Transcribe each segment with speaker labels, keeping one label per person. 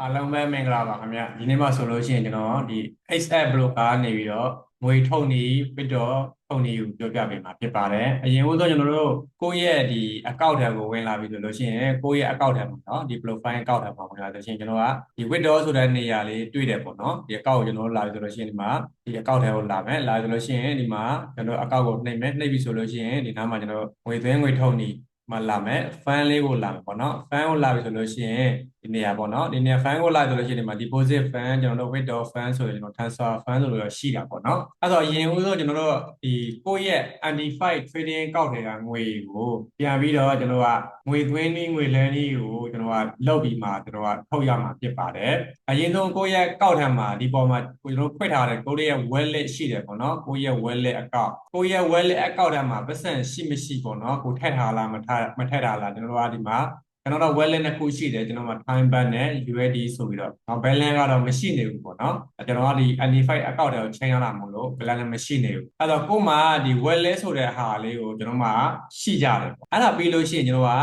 Speaker 1: အားလုံးပဲမင်္ဂလာပါခင်ဗျဒီနေ့မှဆိုလို့ရှိရင်ကျွန်တော်ဒီ XF broker ကနေပြီးတော့ငွေထုတ်နေပြီးတော့ထုတ်နေကိုပြောပြပေးမှာဖြစ်ပါတယ်အရင်ဦးဆုံးကျွန်တော်တို့ကိုယ့်ရဲ့ဒီ account ထဲကိုဝင်လာပြီဆိုလို့ရှိရင်ကိုယ့်ရဲ့ account ထဲမှာเนาะဒီ profile account ထဲမှာဝင်လာဆိုရှင်ကျွန်တော်ကဒီ withdraw ဆိုတဲ့နေရာလေးတွေ့တယ်ပေါ့เนาะဒီ account ကိုကျွန်တော်တို့လာပြီဆိုလို့ရှိရင်ဒီမှာဒီ account ထဲကိုလာမယ်လာဆိုလို့ရှိရင်ဒီမှာကျွန်တော် account ကိုနှိပ်မယ်နှိပ်ပြီဆိုလို့ရှိရင်ဒီနားမှာကျွန်တော်ငွေသွင်းငွေထုတ်နေ မှာလာမယ် fan လေးကိုလာမယ်ပေါ့နော် fan ကိုလာပြီဆိုလို့ရှိရင်ဒီနေရာပေါ့နော်ဒီနေရာ fan ကိုလာဆိုလို့ရှိရင်ဒီမှာ deposit fan ကျွန်တော်တို့ withdraw fan ဆိုရင်ကျွန်တော် transfer fan ဆိုလို့ရှိတာပေါ့နော်အဲ့တော့အရင်ဦးဆုံးကျွန်တော်တို့ဒီကိုယ့်ရဲ့ anti-fight trading ကောက်တွေကငွေကိုပြန်ပြီးတော့ကျွန်တော်ကငွေသွင်းနည်းငွေလဲနည်းကိုကျွန်တော်ကလောက်ပြီးမှကျွန်တော်ကထုတ်ရမှာဖြစ်ပါတယ်အရင်ဆုံးကိုယ့်ရဲ့ကောက်ထံမှာဒီပေါ်မှာကျွန်တော်ဖွင့်ထားတဲ့ကိုယ့်ရဲ့ wallet ရှိတယ်ပေါ့နော်ကိုယ့်ရဲ့ wallet account ကိုယ့်ရဲ့ wallet account ထဲမှာပတ်စံရှိမရှိပေါ့နော်ကိုထည့်ထားလားမထားမထည့်ထားလားကျွန်တော်တို့ကဒီမှာကျွန်တော်တို့ wallet နှစ်ခုရှိတယ်ကျွန်တော်မှာ time ban နဲ့ USD ဆိုပြီးတော့ balance ကတော့မရှိနေဘူးပေါ့နော်ကျွန်တော်ကဒီ Unify account တွေကိုချိန်ရတာမလို့ balance မရှိနေဘူးအဲ့တော့ကို့မှာဒီ wallet ဆိုတဲ့ဟာလေးကိုကျွန်တော်မှာရှိကြတယ်ပေါ့အဲ့ဒါပြီးလို့ရှိရင်ကျွန်တော်က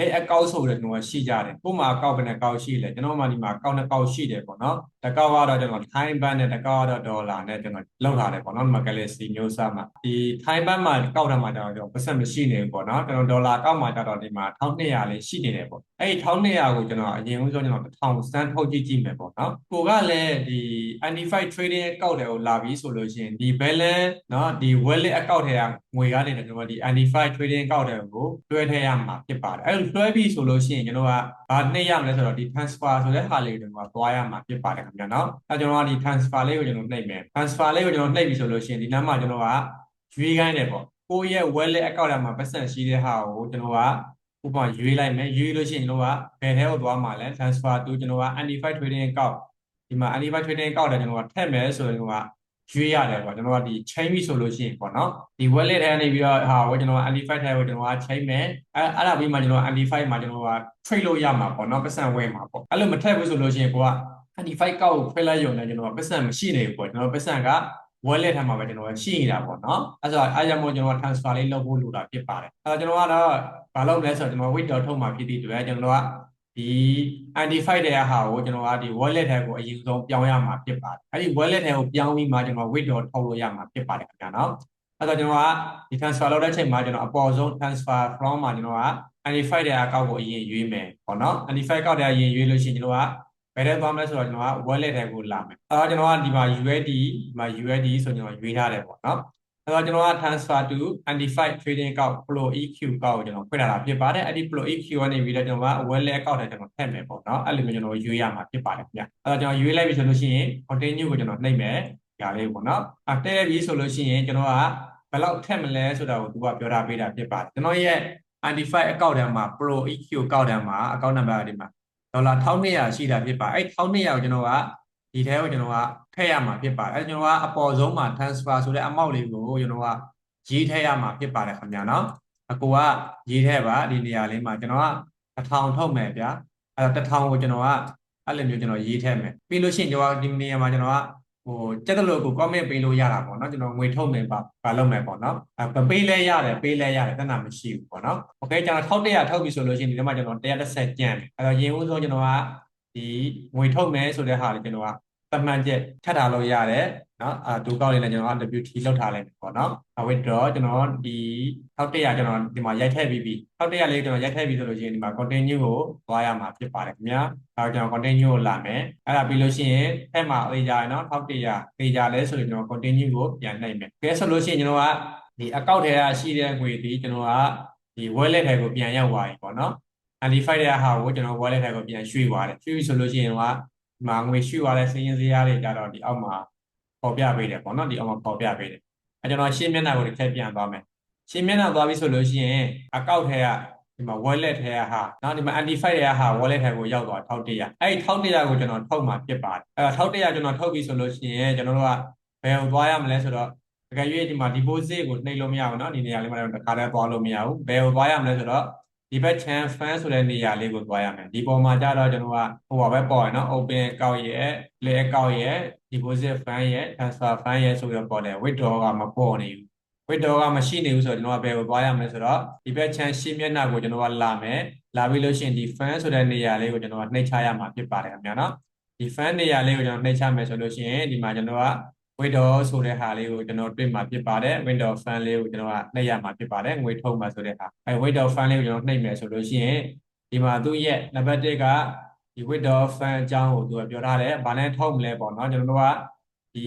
Speaker 1: လက်အကောက်ဆိုတဲ့ကျွန်တော်ရှိကြတယ်ကို့မှာအကောက်ဘယ်နှကောက်ရှိလဲကျွန်တော်မှဒီမှာအကောက်နှစ်ကောက်ရှိတယ်ပေါ့နော်တစ်ကောက်ကတော့ကျွန်တော် time ban နဲ့တစ်ကောက်ကတော့ဒေါ်လာနဲ့ကျွန်တော်လောက်ထားတယ်ပေါ့နော်ဒီမှာ Galaxy မျိုးစားမှာဒီ time ban မှာကောက်ထားမှာကျွန်တော်ပတ်စံမရှိနေဘူးပေါ့နော်ကျွန်တော်ဒေါ်လာကောက်မှာကျတော့ဒီမှာ1200လေးရှိနေတယ်ပေါ့ အဲ့ဒီ1200ကိုကျွန်တော်အရင်ဦးဆုံးကျွန်တော်1000စမ်းထုတ်ကြည့်ကြည့်မယ်ပေါ့နော်ကိုကလည်းဒီ Unify Trading ကောက်တယ်ကိုလာပြီးဆိုလို့ရှိရင်ဒီ balance เนาะဒီ wallet account ထဲကငွေကနေကျွန်တော်ဒီ Unify Trading ကောက်တယ်ကိုတွဲထည့်ရမှာဖြစ်ပါတယ်အဲ့လိုတွဲပြီးဆိုလို့ရှိရင်ကျွန်တော်ကဘာနှိပ်ရမလဲဆိုတော့ဒီ transfer ဆိုတဲ့ဟာလေးကိုကျွန်တော်ကသွားရမှာဖြစ်ပါတယ်ခင်ဗျာเนาะအဲကျွန်တော်ကဒီ transfer လေးကိုကျွန်တော်နှိပ်မယ် transfer လေးကိုကျွန်တော်နှိပ်ပြီဆိုလို့ရှိရင်ဒီနားမှာကျွန်တော်ကရွေးခိုင်းတယ်ပေါ့ကိုယ့်ရဲ့ wallet account ထဲမှာပတ်စံရှိတဲ့ဟာကိုကျွန်တော်က ဥပမာရွေးလိုက်မယ်ရွေးလို့ရှိရင်ကျွန်တော်ကဘယ်ထဲကိုသွားမှာလဲ transfer to ကျွန်တော်က Unify Trading account ဒီမှာ Unify Trading account တဲ့ကျွန်တော်ကထည့်မယ်ဆိုရင်ကျွန်တော်ကရွေးရတယ်ပေါ့ကျွန်တော်ကဒီ chain ပြီဆိုလို့ရှိရင်ပေါ့နော်ဒီ wallet ထဲကနေပြီးတော့ဟာကိုကျွန်တော်က Unify ထဲကိုကျွန်တော်က chain မယ်အဲအဲ့ဒါပြီးမှကျွန်တော်က Unify မှာကျွန်တော်က trade လို့ရမှာပေါ့နော်ပတ်စံဝယ်မှာပေါ့အဲ့လိုမထည့်ဘူးဆိုလို့ရှိရင်ကိုက25ကောက်ကိုဖွင့်လိုက်ရုံနဲ့ကျွန်တော်ပတ်စံမရှိနေဘူးပေါ့ကျွန်တော်ပတ်စံက wallet ထဲမှာပဲကျွန်တော်ရှိနေတာပေါ့နော်အဲ့ဆိုအားကြောင့်မို့ကျွန်တော် transfer လေးလုပ်ဖို့လိုတာဖြစ်ပါတယ်အဲ့တော့ကျွန်တော်ကတော့ဘာလုပ်လဲဆိုတော့ကျွန်တော် withdraw ထုတ်မှာဖြစ်တဲ့အတွက်ကျွန်တော်ကဒီ anti-fight တဲ့ဟာကိုကျွန်တော်ကဒီ wallet ထဲကိုအရင်ဆုံးပြောင်းရမှာဖြစ်ပါတယ်အဲ့ဒီ wallet ထဲကိုပြောင်းပြီးမှကျွန်တော် withdraw ထုတ်လို့ရမှာဖြစ်ပါတယ်ခင်ဗျာနော်အဲ့တော့ကျွန်တော်ကဒီ transfer လုပ်တဲ့အချိန်မှာကျွန်တော်အပေါ်ဆုံး transfer from မှာကျွန်တော်က anti-fight တဲ့အကောက်ကိုအရင်ရွေးမယ်ပေါ့နော် anti-fight ကောက်တဲ့အရင်ရွေးလို့ရှိရင်ကျွန်တော်ကဘ ယ်ထဲသွားမလဲဆိုတော့ကျွန်တော်က wallet ထဲကိုလာမယ်အဲတော့ကျွန်တော်ကဒီမှာ USD ဒီမှာ USD ဆိုကျွန်တော်ရွေးထားတယ်ပေါ့နော်အဲတော့ကျွန်တော်က transfer to undefined trading account flow EQ ကောက်ကိုကျွန်တော်ဖွင့်ထားတာဖြစ်ပါတယ်အဲ့ဒီ flow EQ ကနေပြီးတော့ကျွန်တော်က wallet account ထဲကျွန်တော်ထည့်မယ်ပေါ့နော်အဲ့လိုမျိုးကျွန်တော်ရွေးရမှာဖြစ်ပါတယ်ခင်ဗျအဲတော့ကျွန်တော်ရွေးလိုက်ပြီဆိုလို့ရှိရင် continue ကိုကျွန်တော်နှိပ်မယ်ဒါလေးပေါ့နော်အဲတဲ့ပြီဆိုလို့ရှိရင်ကျွန်တော်ကဘယ်လောက်ထည့်မလဲဆိုတာကိုသူကပြောထားပေးတာဖြစ်ပါတယ်ကျွန်တော်ရဲ့ undefined account ထဲမှာ pro EQ account ထဲမှာ account number ဒီမှာ ဒေါ်လာ1200ရှိတာဖြစ်ပါအဲ့1200ကိုကျွန်တော်ကဒီထဲကိုကျွန်တော်ကထည့်ရမှာဖြစ်ပါတယ်အဲ့ကျွန်တော်ကအပေါ်ဆုံးမှာ transfer ဆိုတဲ့ amount လေးကိုကျွန်တော်ကရေးထည့်ရမှာဖြစ်ပါတယ်ခင်ဗျာနော်အကိုကရေးထည့်ပါဒီနေရာလေးမှာကျွန်တော်က1000ထုတ်မယ်ဗျာအဲ့တော့1000ကိုကျွန်တော်ကအဲ့လိုမျိုးကျွန်တော်ရေးထည့်မယ်ပြီးလို့ရှိရင်ကျွန်တော်ဒီနေရာမှာကျွန်တော်က ဟိုကြက်တလို့ကို comment ပေးလို့ရတာပေါ့နော်ကျွန်တော်ငွေထုတ်မယ်ပါပါလုပ်မယ်ပေါ့နော်အဲပေးလဲရတယ်ပေးလဲရတယ်တဏ္ဍမရှိဘူးပေါ့နော်โอเคကျွန်တော်1100ထုတ်ပြီဆိုလို့ရှိရင်ဒီထဲမှာကျွန်တော်130ကျန်တယ်အဲတော့ရင်ဦးဆုံးကျွန်တော်ကဒီငွေထုတ်မယ်ဆိုတဲ့ဟာလေးကျွန်တော်က သတ်မှတ်ချက်ထပ်ထားလို့ရတယ်နော်အာဒူကောက်လေးနဲ့ကျွန်တော်က WT လောက်ထားလိုက်ပေါ့နော် withdraw ကျွန်တော်ဒီ1100ကျွန်တော်ဒီမှာရိုက်ထည့်ပြီးပြီ1100လေးကျွန်တော်ရိုက်ထည့်ပြီးဆိုလို့ရှိရင်ဒီမှာ continue ကိုသွားရမှာဖြစ်ပါတယ်ခင်ဗျာအဲတော့ကျွန်တော် continue ကိုလာမယ်အဲ့ဒါပြီးလို့ရှိရင်အဲ့မှာအေဂျာနော်1100အေဂျာလဲဆိုရင်ကျွန်တော် continue ကိုပြန်နှိပ်မယ်ကဲဆိုလို့ရှိရင်ကျွန်တော်ကဒီ account ထဲကရှိတဲ့ငွေဒီကျွန်တော်ကဒီ wallet ထဲကိုပြန်ရောက်သွားပြီပေါ့နော် unify တဲ့ဟာကိုကျွန်တော် wallet ထဲကိုပြန်ရွှေ့သွားတယ်ရွှေ့ပြီဆိုလို့ရှိရင်ကဒီ မှာငွေရွှေ့သွားတဲ့စည်ရင်စရာတွေကြတော့ဒီအောက်မှာပေါ်ပြပေးတယ်ပေါ့နော်ဒီအောက်မှာပေါ်ပြပေးတယ်အဲကျွန်တော်ရှင်းမျက်နှာကိုတစ်ချက်ပြန်သွားမယ်ရှင်းမျက်နှာသွားပြီဆိုလို့ရှိရင် account ထဲကဒီမှာ wallet ထဲကဟာနောက်ဒီမှာ anti-fight ရဲ့ဟာ wallet ထဲကိုရောက်သွား1100အဲ့ဒီ1100ကိုကျွန်တော်ထုတ်မှာဖြစ်ပါတယ်အဲ့တော့1100ကျွန်တော်ထုတ်ပြီဆိုလို့ရှိရင်ကျွန်တော်တို့ကဘယ်ကိုသွားရမလဲဆိုတော့တကယ်၍ဒီမှာ deposit ကိုနှိပ်လို့မရဘူးเนาะဒီနေရာလေးမှာတော့တစ်ခါတည်းသွားလို့မရဘူးဘယ်ကိုသွားရမလဲဆိုတော့ ဒီဘက် chan fan ဆိုတဲ့နေရာလေးကိုသွားရမယ်ဒီပေါ်မှာကြတော့ကျွန်တော်ကဟိုပါပဲပေါ်ရနော် open account ရဲ့ play account ရဲ့ deposit fan ရဲ့ transfer fan ရဲ့ဆိုပြီးတော့ပေါ်တယ် withdraw ကမပေါ်နေဘူး window ကမရှိနေဘူးဆိုတော့ကျွန်တော်ကဘယ်ကိုသွားရမလဲဆိုတော့ဒီဘက်ချမ်းရှင်းမျက်နှာကိုကျွန်တော်ကလာမယ်လာပြီးလို့ရှိရင်ဒီ fan ဆိုတဲ့နေရာလေးကိုကျွန်တော်ကနှိပ်ချရမှာဖြစ်ပါတယ်ခင်ဗျာနော်ဒီ fan နေရာလေးကိုကျွန်တော်နှိပ်ချမယ်ဆိုလို့ရှိရင်ဒီမှာကျွန်တော်က window ဆိုတဲ့ဟာလေးကိုကျွန်တော်တွေ့မှာဖြစ်ပါတယ် window fan လေးကိုကျွန်တော်ကနှိပ်ရမှာဖြစ်ပါတယ်ငွေထုတ်မှာဆိုတဲ့ဟာအဲ window fan လေးကိုကျွန်တော်နှိပ်မယ်ဆိုလို့ရှိရင်ဒီမှာသူ့ရဲ့နံပါတ်1ကဒီ window fan အကြောင်းကိုသူကပြောထားတယ်ဘာနဲ့ထုတ်မလဲပေါ့နော်ကျွန်တော်တို့ကဒီ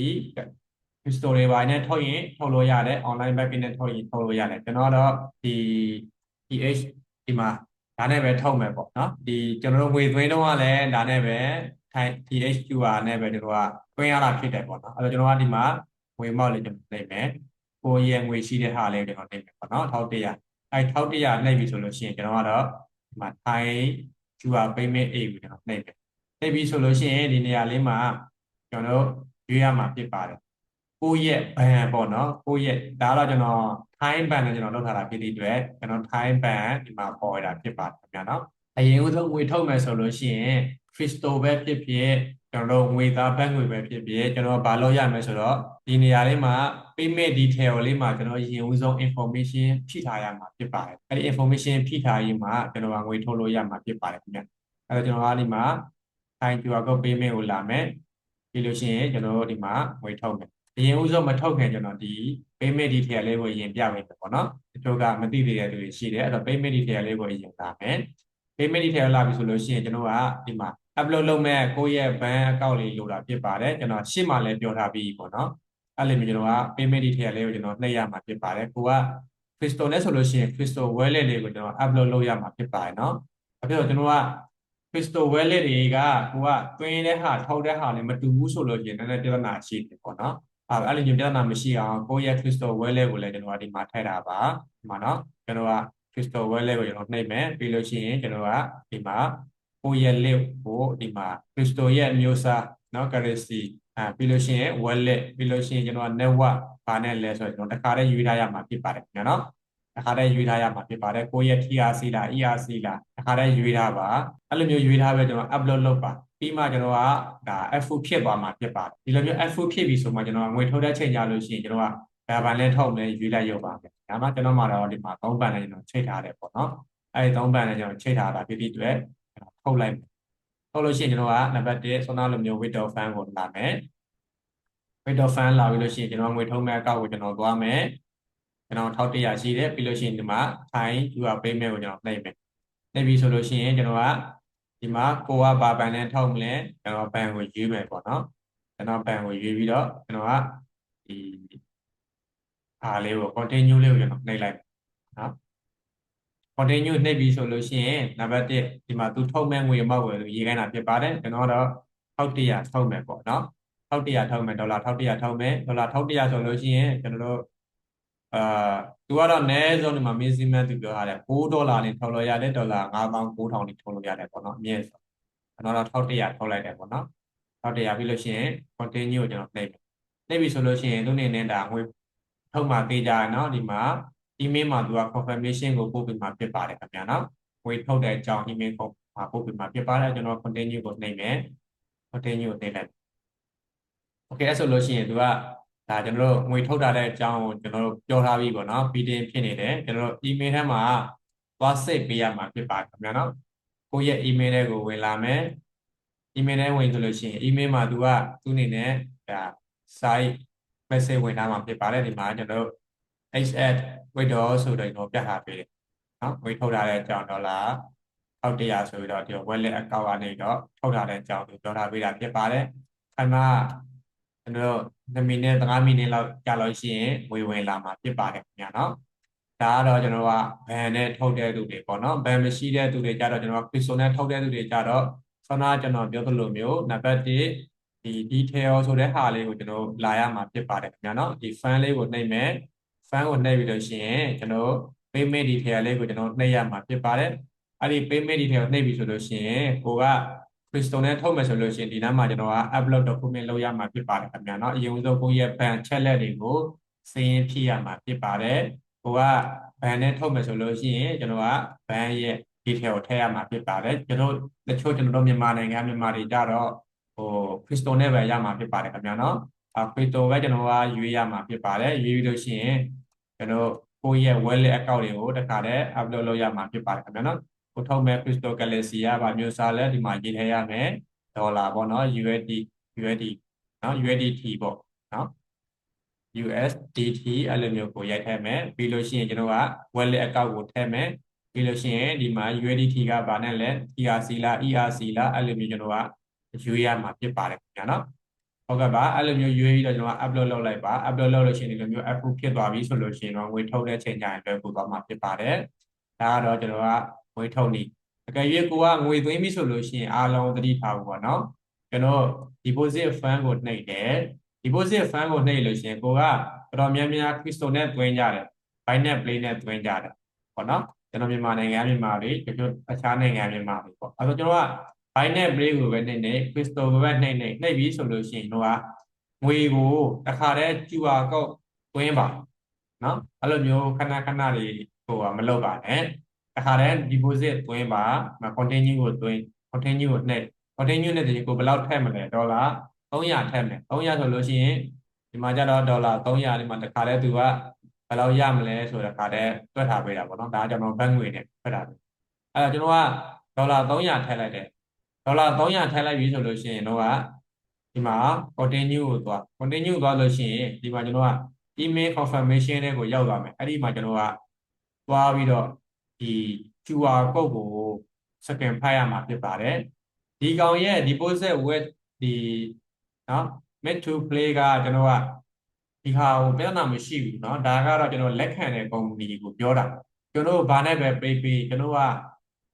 Speaker 1: history ဘာနဲ့ထုတ်ရင်ထုတ်လို့ရတယ် online banking နဲ့ထုတ်ရင်ထုတ်လို့ရတယ်ကျွန်တော်တော့ဒီ PH ဒီမှာဒါနဲ့ပဲထုတ်မယ်ပေါ့နော်ဒီကျွန်တော်တို့ငွေသွင်းတော့ကလည်းဒါနဲ့ပဲ ထိုင် PHQR နဲ့ပဲတို့ကသွင်းရတာဖြစ်တယ်ပေါ့နော်အဲ့တော့ကျွန်တော်ကဒီမှာငွေမောက်လေးကျွန်တော်နှိပ်မယ်ကိုယ့်ရဲ့ငွေရှိတဲ့ဟာလေးကျွန်တော်နှိပ်မယ်ပေါ့နော်1100အဲ1100နှိပ်ပြီဆိုလို့ရှိရင်ကျွန်တော်ကတော့ဒီမှာထိုင် QR payment 8ကိုကျွန်တော်နှိပ်မယ်နှိပ်ပြီဆိုလို့ရှိရင်ဒီနေရာလေးမှာကျွန်တော်တို့ရွေးရမှာဖြစ်ပါတယ်ကိုယ့်ရဲ့ဘဏ်ပေါ့နော်ကိုယ့်ရဲ့ဒါတော့ကျွန်တော် time ban နဲ့ကျွန်တော်လုပ်ထားတာဖြစ်တဲ့အတွက်ကျွန်တော် time ban ဒီမှာပေါ်ရတာဖြစ်ပါတယ်ခင်ဗျာနော်အရင်ဦးဆုံးငွေထုတ်မယ်ဆိုလို့ရှိရင် Cristo ပဲဖြစ်ဖြစ်ကျွန်တော်တို့ငွေသားဘတ်ငွေပဲဖြစ်ဖြစ်ကျွန်တော်ဘာလုပ်ရမလဲဆိုတော့ဒီနေရာလေးမှာ payment detail လေးမှာကျွန်တော်ရင်ဦးဆုံး information ဖြည့်ထားရမှာဖြစ်ပါတယ်အဲ့ဒီ information ဖြည့်ထားရင်မှာကျွန်တော်ကငွေထုတ်လို့ရမှာဖြစ်ပါတယ်ခင်ဗျာအဲ့တော့ကျွန်တော်ကဒီမှာ time QR code payment ကိုလာမယ်ပြီးလို့ရှိရင်ကျွန်တော်တို့ဒီမှာငွေထုတ်မယ်အရင်ဦးဆုံးမထုတ်ခင်ကျွန်တော်ဒီ payment detail လေးကိုရင်ပြပေးမယ်ပေါ့နော်တချို့ကမသိသေးတဲ့သူတွေရှိတယ်အဲ့တော့ payment detail လေးကိုရင်လာမယ် payment detail လာပြီဆိုလို့ရှိရင်ကျွန်တော်ကဒီမှာ upload လုပ်မဲ့ကိုယ့်ရဲ့ bank account လေးလိုတာဖြစ်ပါတယ်ကျွန်တော်ရှင်းမှလည်းပြောထားပြီးပေါ့နော်အဲ့လိုမျိုးကျွန်တော်က payment detail လေးကိုကျွန်တော်နှိပ်ရမှာဖြစ်ပါတယ်ကိုက Crystal နဲ့ဆိုလို့ရှိရင် Crystal wallet လေးကိုကျွန်တော် upload လုပ်ရမှာဖြစ်ပါတယ်နော်အဲ့တော့ကျွန်တော်က Crystal wallet တွေကကိုကတွင်းတဲ့ဟာထောက်တဲ့ဟာနဲ့မတူဘူးဆိုလို့ရှိရင်လည်းပြဿနာရှိတယ်ပေါ့နော်အဲ့အဲ့လိုမျိုးပြဿနာမရှိအောင်ကိုယ့်ရဲ့ Crystal wallet ကိုလည်းကျွန်တော်ကဒီမှာထည့်တာပါဒီမှာနော်ကျွန်တော်က Crystal wallet ကိုကျွန်တော်နှိပ်မယ်ပြီးလို့ရှိရင်ကျွန်တော်ကဒီမှာ ကိုယ့်ရဲ့ link ကိုဒီမှာ Crystal ရဲ့အမျိုးအစားနော် currency အဲပြီးလို့ရှိရင် wallet ပြီးလို့ရှိရင်ကျွန်တော်က network ဘာနဲ့လဲဆိုတော့ကျွန်တော်တခါတည်းယူထားရမှာဖြစ်ပါတယ်ခင်ဗျာနော်တခါတည်းရွေးထားရမှာဖြစ်ပါတယ်ကိုယ့်ရဲ့ TRC လား ERC လားတခါတည်းရွေးထားပါအဲ့လိုမျိုးရွေးထားပဲကျွန်တော် upload လုပ်ပါပြီးမှကျွန်တော်ကဒါ F4 ဖြစ်သွားမှာဖြစ်ပါတယ်ဒီလိုမျိုး F4 ဖြစ်ပြီဆိုမှကျွန်တော်ငွေထုတ်တဲ့ချိန်ကြလို့ရှိရင်ကျွန်တော်ကဘာဘန်လဲထုတ်လဲရွေးလိုက်ရုပ်ပါပဲဒါမှကျွန်တော်မှတော့ဒီမှာ3ဘန်နဲ့ကျွန်တော်ချိန်ထားတယ်ပေါ့နော်အဲ့ဒီ3ဘန်နဲ့ကျွန်တော်ချိန်ထားတာဖြစ်တဲ့အတွက် ထုတ်လိုက်ထုတ်လို့ရှိရင်ကျွန်တော်ကနံပါတ်1ဆွမ်းနာလိုမျိုး window fan ကိုလာမယ် window fan လာပြီးလို့ရှိရင်ကျွန်တော်ငွေထုတ်မဲ့အကောက်ကိုကျွန်တော်သွားမယ်ကျွန်တော်1100ရှိတယ်ပြီးလို့ရှိရင်ဒီမှာ time QR payment ကိုကျွန်တော်နှိပ်မယ်နှိပ်ပြီဆိုလို့ရှိရင်ကျွန်တော်ကဒီမှာကိုကဘာဘန်နဲ့ထောက်မလဲကျွန်တော်ဘန်ကိုရွေးမယ်ပေါ့နော်ကျွန်တော်ဘန်ကိုရွေးပြီးတော့ကျွန်တော်ကဒီအားလေးကို continue လေးကိုကျွန်တော်နှိပ်လိုက်နော် continue နှိပ်ပြီဆိုလို့ရှိရင်နံပါတ်1ဒီမှာသူထုတ်မဲ့ငွေမောက်ဝယ်သူရေးခိုင်းတာဖြစ်ပါတယ်ကျွန်တော်တော့1100ထုတ်မယ်ပေါ့နော်1100ထုတ်မယ်ဒေါ်လာ1100ထုတ်မယ်ဒေါ်လာ1100ဆိုလို့ရှိရင်ကျွန်တော်တို့အာသူကတော့အနည်းဆုံးဒီမှာ maximum သူပြောထားတယ်6ဒေါ်လာနဲ့ထုတ်လို့ရတယ်ဒေါ်လာ9900နဲ့ထုတ်လို့ရတယ်ပေါ့နော်အမြင့်ဆိုကျွန်တော်တော့1100ထုတ်လိုက်တယ်ပေါ့နော်1100ပြီးလို့ရှိရင် continue ကိုကျွန်တော်နှိပ်မယ်နှိပ်ပြီဆိုလို့ရှိရင်သူနေနဲ့ဒါငွေထုတ်မှသေးကြရနော်ဒီမှာ email မှာသူက confirmation ကိုပို့ပေးမှာဖြစ်ပါတယ်ခင်ဗျာနော်ငွေထုတ်တဲ့အကြောင်း email ကိုမှာပို့ပေးမှာဖြစ်ပါတယ်ကျွန်တော် continue ကိုနှိပ်မယ် continue ကိုနှိပ်လိုက် okay အဲ့ဆိုလို့ရှိရင်သူကဒါကျွန်တော်တို့ငွေထုတ်တာတဲ့အကြောင်းကိုကျွန်တော်တို့ပြောထားပြီးပေါ့နော် meeting ဖြစ်နေတယ်ကျွန်တော်တို့ email ထဲမှာသွားစိတ်ပေးရမှာဖြစ်ပါတယ်ခင်ဗျာနော်ကိုယ့်ရဲ့ email တွေကိုဝင်လာမယ် email ထဲဝင်ဆိုလို့ရှိရင် email မှာသူကသူ့အနေနဲ့ဒါ site message ဝင်ထားမှာဖြစ်ပါတယ်ဒီမှာကျွန်တော်တို့ hs window ဆိုတော့ကျွန်တော်ပြထားပေးတယ်နော်ငွေထုတ်ထားတဲ့အကြောင်းဒေါ်လာ1100ဆိုပြီးတော့ဒီ wallet account ကနေတော့ထုတ်ထားတဲ့အကြောင်းကိုပြောထားပေးတာဖြစ်ပါတယ်အဲ့မှာကျွန်တော်2မိနစ်5မိနစ်လောက်ကြာလို့ရှိရင်ငွေဝင်လာမှာဖြစ်ပါတယ်ခင်ဗျာနော်ဒါကတော့ကျွန်တော်ကဘန်နဲ့ထုတ်တဲ့သူတွေပေါ့နော်ဘန်မရှိတဲ့သူတွေကြတော့ကျွန်တော်က crypto နဲ့ထုတ်တဲ့သူတွေကြတော့ဆောနာကျွန်တော်ပြောသလိုမျိုးနံပါတ်1ဒီ detail ဆိုတဲ့ဟာလေးကိုကျွန်တော်လာရမှာဖြစ်ပါတယ်ခင်ဗျာနော်ဒီ fan လေးကိုနှိပ်မယ် fan ကိုနှိပ်ပြီးလို့ရှိရင်ကျွန်တော် payment detail လေးကိုကျွန်တော်နှိပ်ရမှာဖြစ်ပါတယ်အဲ့ဒီ payment detail နှိပ်ပြီဆိုလို့ရှိရင်ကိုက crystal နဲ့ထုတ်မယ်ဆိုလို့ရှိရင်ဒီနားမှာကျွန်တော်က upload document လုပ်ရမှာဖြစ်ပါတယ်ခင်ဗျာเนาะအရင်ဆုံးကိုယ့်ရဲ့ ban chat တွေကိုစရင်းဖြည့်ရမှာဖြစ်ပါတယ်ကိုက ban နဲ့ထုတ်မယ်ဆိုလို့ရှိရင်ကျွန်တော်က ban ရဲ့ detail ကိုထည့်ရမှာဖြစ်ပါတယ်ကျွန်တော်တချို့ကျွန်တော်တို့မြန်မာနိုင်ငံမြန်မာတွေကြတော့ဟို crystal နဲ့ပဲရမှာဖြစ်ပါတယ်ခင်ဗျာเนาะ အာ crypto ပဲကျွန်တော်ကရွေးရမှာဖြစ်ပါတယ်ရွေးပြီးလို့ရှိရင်ကျွန်တော်ကိုယ့်ရဲ့ wallet account တွေကိုတခါတည်း upload လုပ်ရမှာဖြစ်ပါတယ်ခင်ဗျာနော်ကိုထုတ်မဲ့ cryptocurrency ကဗာမျိုးစားလဲဒီမှာရေးထည့်ရမယ်ဒေါ်လာပေါ့နော် USD USD နော် USDT ပေါ့နော် USDT အဲ့လိုမျိုးကိုရိုက်ထည့်မယ်ပြီးလို့ရှိရင်ကျွန်တော်က wallet account ကိုထည့်မယ်ပြီးလို့ရှိရင်ဒီမှာ USDT ကဗာနဲ့လဲ TRC လား ERC လားအဲ့လိုမျိုးကျွန်တော်ကရွေးရမှာဖြစ်ပါတယ်ခင်ဗျာနော် ဟုတ်ကဲ့ပါအဲ့လိုမျိုးရွေးပြီးတော့ကျွန်တော်က upload လုပ်လိုက်ပါ upload လုပ်လို့ရှိရင်ဒီလိုမျိုး approve ဖြစ်သွားပြီဆိုလို့ရှိရင်တော့ငွေထုတ်တဲ့ချိန်ကျရင်လွယ်ကူသွားမှာဖြစ်ပါတယ်ဒါကတော့ကျွန်တော်ကငွေထုတ်နည်းအကယ်၍ကိုကငွေသွင်းပြီဆိုလို့ရှိရင်အားလုံးသတိထားဖို့ပေါ့နော်ကျွန်တော် deposit fund ကိုနှိပ်တယ် deposit fund ကိုနှိပ်လို့ရှိရင်ကိုကတော်တော်များများ crypto နဲ့သွင်းကြတယ် Binance Play နဲ့သွင်းကြတယ်ပေါ့နော်ကျွန်တော်မြန်မာနိုင်ငံမြန်မာတွေကျွန်တော်အခြားနိုင်ငံမြန်မာတွေပေါ့အဲတော့ကျွန်တော်က Binance Play ကိုပဲနှိပ်နေ crypto ကိုပဲနှိပ်နေနှိပ်ပြီးဆိုလို့ရှိရင်တော့ငွေကိုတခါတည်း QR code သွင်းပါနော်အဲ့လိုမျိုးခဏခဏတွေဟိုမလုပ်ပါနဲ့တခါတည်း deposit သွင်းပါ continue ကိုသွင်း continue ကိုနှိပ် continue နဲ့တည်းကိုဘယ်လောက်ထည့်မလဲဒေါ်လာ300ထည့်မယ်300ဆိုလို့ရှိရင်ဒီမှာကျတော့ဒေါ်လာ300ဒီမှာတခါတည်းသူကဘယ်လောက်ရမလဲဆိုတော့တခါတည်းတွက်ထားပေးတာပေါ့နော်ဒါကကျွန်တော်ဘတ်ငွေနဲ့တွက်ထားပေးအဲ့တော့ကျွန်တော်ကဒေါ်လာ300ထည့်လိုက်တယ် ဒေါ်လာ300ထည့်လိုက်ပြီဆိုလို့ရှိရင်တော့ကဒီမှာ continue ကိုသွား continue သွားလို့ရှိရင်ဒီမှာကျွန်တော်က email confirmation တွေကိုရောက်သွားမယ်အဲ့ဒီမှာကျွန်တော်ကသွားပြီးတော့ဒီ QR code ကို scan ဖတ်ရမှာဖြစ်ပါတယ်ဒီကောင်ရဲ့ deposit web ဒီနော် mid to play ကကျွန်တော်ကဒီဟာကိုပြဿနာမရှိဘူးเนาะဒါကတော့ကျွန်တော်လက်ခံတဲ့ company ကိုပြောတာကျွန်တော်ဘာနဲ့ပဲ pay pay ကျွန်တော်က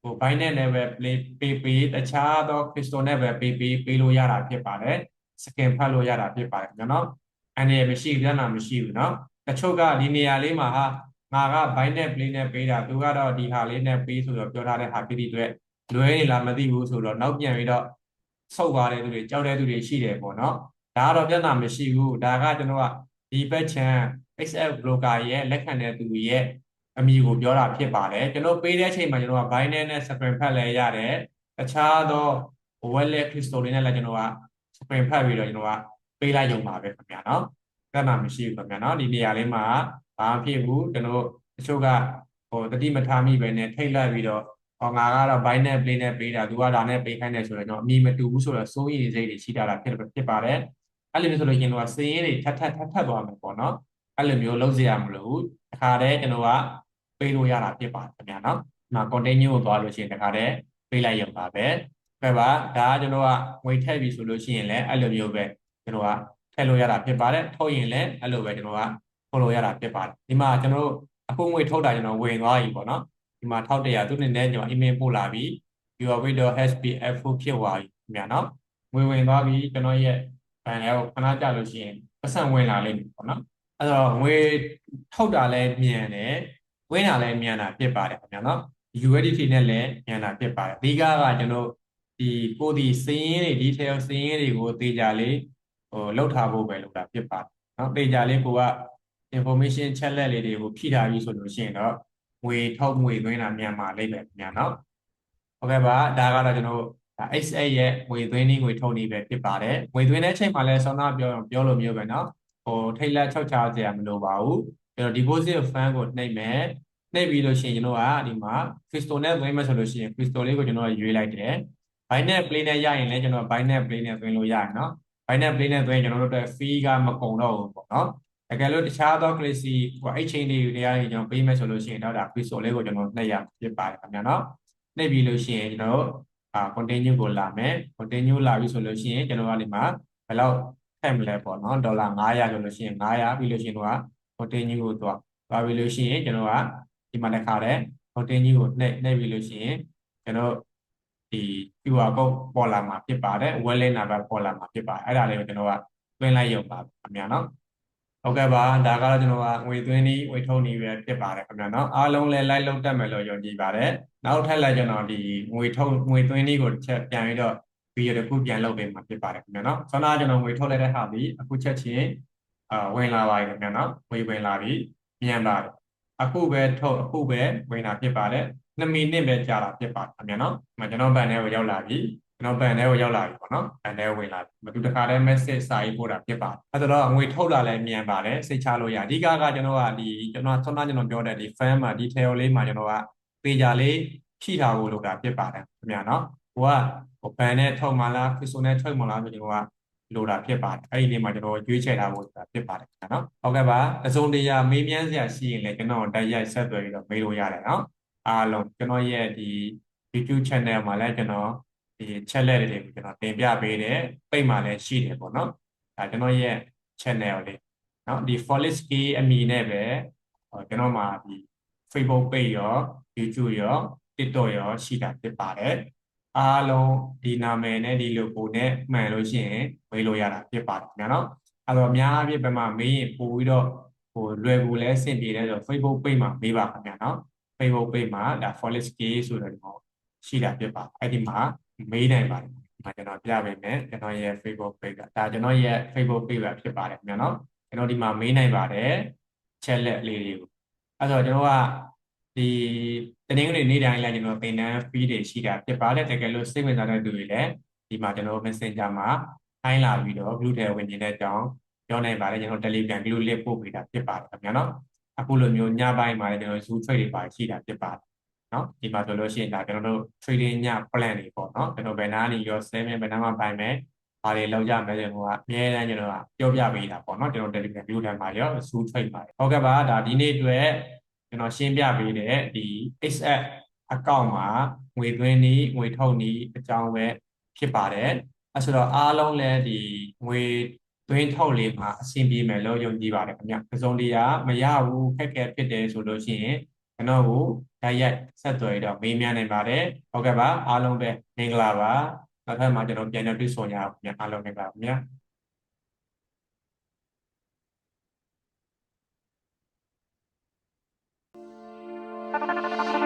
Speaker 1: ဟို Binance နဲ့ပဲ play pay pay တခြားသော crypto နဲ့ပဲ pay pay ပေးလို့ရတာဖြစ်ပါတယ် scan ဖတ်လို့ရတာဖြစ်ပါတယ်ကျွန်တော်အနေနဲ့မရှိပြဿနာမရှိဘူးเนาะတချို့ကဒီနေရာလေးမှာဟာငါက Binance play နဲ့ပေးတာသူကတော့ဒီဟာလေးနဲ့ပေးဆိုတော့ပြောထားတဲ့ဟာဖြစ်တဲ့အတွက်လွဲနေလားမသိဘူးဆိုတော့နောက်ပြန်ပြီးတော့ဆုတ်သွားတဲ့သူတွေကြောက်တဲ့သူတွေရှိတယ်ပေါ့နော်ဒါကတော့ပြဿနာမရှိဘူးဒါကကျွန်တော်ကဒီဘက်ချန် XF broker ရဲ့လက်ခံတဲ့သူရဲ့ အမည်ကိုပြောတာဖြစ်ပါတယ်ကျွန်တော်ပေးတဲ့အချိန်မှာကျွန်တော်က Binance နဲ့ screen ဖတ်လဲရတယ်တခြားသော wallet crystal တွေနဲ့လည်းကျွန်တော်က screen ဖတ်ပြီးတော့ကျွန်တော်ကပေးလိုက်ရုံပါပဲခင်ဗျာနော်ပြဿနာမရှိဘူးခင်ဗျာနော်ဒီနေရာလေးမှာဘာဖြစ်ဘူးကျွန်တော်တချို့ကဟိုတတိမထားမိပဲနဲ့ထိတ်လိုက်ပြီးတော့ဟောငါကတော့ Binance Play နဲ့ပေးတာသူကဒါနဲ့ပေးခိုင်းတယ်ဆိုတော့ကျွန်တော်အမိမတူဘူးဆိုတော့စိုးရိမ်စိတ်တွေရှိတာလားဖြစ်ဖြစ်ပါတယ်အဲ့လိုမျိုးဆိုလို့ရင်တော့စည်ရင်းတွေထပ်ထပ်ထပ်ထပ်သွားမယ်ပေါ့နော်အဲ့လိုမျိုးလုပ်စရာမလိုဘူးတခါတည်းကျွန်တော်က ပေးလို့ရတာဖြစ်ပါတယ်ခင်ဗျာနော်ဒီမှာ continue ကိုသွားလို့ရှိရင်တခါတည်းပေးလိုက်ရုံပါပဲပဲပါဒါကကျွန်တော်ကငွေထည့်ပြီဆိုလို့ရှိရင်လည်းအဲ့လိုမျိုးပဲကျွန်တော်ကထည့်လို့ရတာဖြစ်ပါတယ်ထုတ်ရင်လည်းအဲ့လိုပဲကျွန်တော်ကထုတ်လို့ရတာဖြစ်ပါတယ်ဒီမှာကျွန်တော်တို့အခုငွေထုတ်တာကျွန်တော်ဝင်သွားပြီပေါ့နော်ဒီမှာ1100သူနဲ့ကျွန်တော် email ပို့လာပြီ your window has been approved ဖြစ်သွားပြီခင်ဗျာနော်ငွေဝင်သွားပြီကျွန်တော်ရဲ့ဘဏ်ထဲကိုခဏကြာလို့ရှိရင်ပတ်စံဝင်လာလိမ့်မယ်ပေါ့နော်အဲ့တော့ငွေထုတ်တာလည်းမြန်တယ် ဝင်တာလည်းမြန်တာဖြစ်ပါတယ်ခင်ဗျာနော် USDT နဲ့လည်းမြန်တာဖြစ်ပါတယ်အဓိကကကျွန်တော်ဒီကိုဒီစင်းရင်းတွေ detail စင်းရင်းတွေကိုသေချာလေးဟိုလောက်ထားဖို့ပဲလုပ်တာဖြစ်ပါတယ်နော်သေချာလေးကိုက information ချက်လက်လေးတွေကိုဖြည့်ထားပြီးဆိုလို့ရှိရင်တော့ငွေထုတ်ငွေသွင်းတာမြန်မှာလိမ့်မယ်ခင်ဗျာနော်ဟုတ်ကဲ့ပါဒါကတော့ကျွန်တော်ဒါ XA ရဲ့ငွေသွင်းနည်းငွေထုတ်နည်းပဲဖြစ်ပါတယ်ငွေသွင်းတဲ့အချိန်မှာလည်းဆောင်းသားပြောပြောလို့မျိုးပဲเนาะဟိုထိတ်လက်ချောက်ချစရာမလိုပါဘူး ကျွန်တော် deposit fund ကိုနှိပ်မယ်နှိပ်ပြီးလို့ရှိရင်ကျွန်တော်ကဒီမှာ Crystal နဲ့သွင်းမယ်ဆိုလို့ရှိရင် Crystal လေးကိုကျွန်တော်ရွေးလိုက်တယ် Binance Play နဲ့ရရင်လည်းကျွန်တော် Binance Play နဲ့သွင်းလို့ရရင်เนาะ Binance Play နဲ့သွင်းကျွန်တော်တို့အတွက် fee ကမကုန်တော့ဘူးပေါ့เนาะတကယ်လို့တခြားသော currency ဟိုအဲ့ chain တွေတွေကနေကျွန်တော်ပေးမယ်ဆိုလို့ရှိရင်တော့ဒါ crystal လေးကိုကျွန်တော်နှိပ်ရဖြစ်ပါတယ်ခင်ဗျာနော်နှိပ်ပြီးလို့ရှိရင်ကျွန်တော်တို့အာ continue ကိုလာမယ် continue လာပြီဆိုလို့ရှိရင်ကျွန်တော်ကဒီမှာဘယ်လောက်ထည့်မလဲပေါ့နော်ဒေါ်လာ900ဆိုလို့ရှိရင်900ပြီးလို့ရှိရင်တော့ continue ကိုသွားသွားပြီးလို့ရှိရင်ကျွန်တော်ကဒီမှာတစ်ခါတည်း continue ကိုနှိပ်နှိပ်ပြီးလို့ရှိရင်ကျွန်တော်ဒီ QR code ပေါ်လာမှာဖြစ်ပါတယ် wallet number ပေါ်လာမှာဖြစ်ပါတယ်အဲ့ဒါလေးကိုကျွန်တော်ကတွင်းလိုက်ရုံပါခင်ဗျာနော်ဟုတ်ကဲ့ပါဒါကတော့ကျွန်တော်ကငွေသွင်းနည်းငွေထုတ်နည်းပဲဖြစ်ပါတယ်ခင်ဗျာနော်အားလုံးလည်း live လုပ်တတ်မယ်လို့ယုံကြည်ပါတယ်နောက်ထပ်လည်းကျွန်တော်ဒီငွေထုတ်ငွေသွင်းနည်းကိုတစ်ချက်ပြန်ပြီးတော့ဗီဒီယိုတစ်ခုပြန်လုပ်ပေးမှာဖြစ်ပါတယ်ခင်ဗျာနော်ဆောနာကျွန်တော်ငွေထုတ်လိုက်တဲ့ဟာဒီအခုချက်ချင်း အာဝင်လာပါပြီခင်ဗျာနော်ငွေဝင်လာပြီမြန်ပါတယ်အခုပဲထုတ်အခုပဲဝင်လာဖြစ်ပါတယ်2မိနစ်ပဲကြာတာဖြစ်ပါတယ်ခင်ဗျာနော်ဒီမှာကျွန်တော်ဘန်ထဲကိုရောက်လာပြီကျွန်တော်ဘန်ထဲကိုရောက်လာပြီပေါ့နော်ဘန်ထဲကိုဝင်လာပြီမတူတခါတည်း message စာရေးပို့တာဖြစ်ပါတယ်အဲ့တော့ငွေထုတ်လာလဲမြန်ပါတယ်စိတ်ချလို့ရအဓိကကကျွန်တော်ကဒီကျွန်တော်ဆွမ်းနာကျွန်တော်ပြောတဲ့ဒီ fan မှာ detail လေးမှာကျွန်တော်က page လေးဖြည့်ထားဖို့လုပ်တာဖြစ်ပါတယ်ခင်ဗျာနော်ဟိုကဟိုဘန်နဲ့ထုတ်မှလား Christo နဲ့ထုတ်မှလားဆိုကျွန်တော်က လိုတာဖြစ်ပါတယ်အဲ့ဒီနေ့မှာကျွန်တော်ရွေးချယ်ထားဖို့ဆိုတာဖြစ်ပါတယ်ခင်ဗျာနော်ဟုတ်ကဲ့ပါအစုံတရာမေးမြန်းစရာရှိရင်လည်းကျွန်တော်တိုက်ရိုက်ဆက်သွယ်ပြီးတော့မေးလို့ရတယ်နော်အားလုံးကျွန်တော်ရဲ့ဒီ YouTube channel မှာလည်းကျွန်တော်ဒီ chat လက်တွေကိုကျွန်တော်တင်ပြပေးတယ်ပိတ်မှာလည်းရှိတယ်ပေါ့နော်ဒါကျွန်တော်ရဲ့ channel လေးနော်ဒီ Follish Key အမည်နဲ့ပဲဟောကျွန်တော်မှာဒီ Facebook page ရော YouTube ရော TikTok ရောရှိတာဖြစ်ပါတယ် အားလုံးဒီနာမည်နဲ့ဒီ logo နဲ့မှန်လို့ရှိရင်ဝေးလို့ရတာဖြစ်ပါတယ်ခင်ဗျာနော်အဲ့တော့အများအပြည့်ဘယ်မှာမေးရင်ပို့ပြီးတော့ဟိုလွယ်ကူလဲအဆင်ပြေလဲဆိုတော့ Facebook page မှာမေးပါခင်ဗျာနော် Facebook page မှာဒါ Follish Key ဆိုတဲ့ဒီမှာရှိတာဖြစ်ပါအဲ့ဒီမှာမေးနိုင်ပါတယ်ဒီမှာကျွန်တော်ပြပေးမယ်ကျွန်တော်ရဲ့ Facebook page ကဒါကျွန်တော်ရဲ့ Facebook page ပဲဖြစ်ပါတယ်ခင်ဗျာနော်ကျွန်တော်ဒီမှာမေးနိုင်ပါတယ် chat လက်လေးတွေကိုအဲ့တော့ကျွန်တော်က ဒီတနင်္ဂနွေနေ့တိုင်းလည်းကျွန်တော်သင်တန်း fee တွေရှိတာဖြစ်ပါတယ်တကယ်လို့စိတ်ဝင်စားတဲ့သူတွေလည်းဒီမှာကျွန်တော် Messenger မှာထိုင်းလာပြီးတော့ group ထဲဝင်နေတဲ့အကြောင်းပြောနိုင်ပါတယ်ကျွန်တော် Telegram group လေးပို့ပေးတာဖြစ်ပါတယ်ခင်ဗျာနော်အခုလိုမျိုးညပိုင်းမှာလည်းကျွန်တော် Zoom trade တွေပါရှိတာဖြစ်ပါတယ်နော်ဒီမှာဆိုလို့ရှိရင်ဒါကျွန်တော်တို့ trading ည plan တွေပေါ့နော်ကျွန်တော်ဘယ်နာနေရော sell မယ်ဘယ်နာမှာ buy မယ်ဘာတွေလောက်ကြမလဲဆိုတော့အများအားကျွန်တော်ကပြောပြပေးတာပေါ့နော်ကျွန်တော် Telegram group ထဲမှာရော Zoom trade ပါတယ်ဟုတ်ကဲ့ပါဒါဒီနေ့အတွက် ကျွန်တော်ရှင်းပြပေးတဲ့ဒီ XF account မှာငွေသွင်းနည်းငွေထုတ်နည်းအကြောင်းပဲဖြစ်ပါတယ်အဲဆိုတော့အားလုံးလည်းဒီငွေသွင်းထုတ်လေးမှာအဆင်ပြေမယ်လို့ယုံကြည်ပါတယ်ခင်ဗျ။ပစုံတရားမရဘူးခက်ခဲဖြစ်တယ်ဆိုလို့ရှိရင်ကျွန်တော်ကိုတိုက်ရိုက်ဆက်သွယ်တော့မေးမြန်းနိုင်ပါတယ်။ဟုတ်ကဲ့ပါအားလုံးပဲမင်္ဂလာပါ။နောက်ထပ်မှာကျွန်တော်ပြန်လည်တွေ့ဆုံရအောင်ခင်ဗျ။အားလုံးမင်္ဂလာပါခင်ဗျ။ Música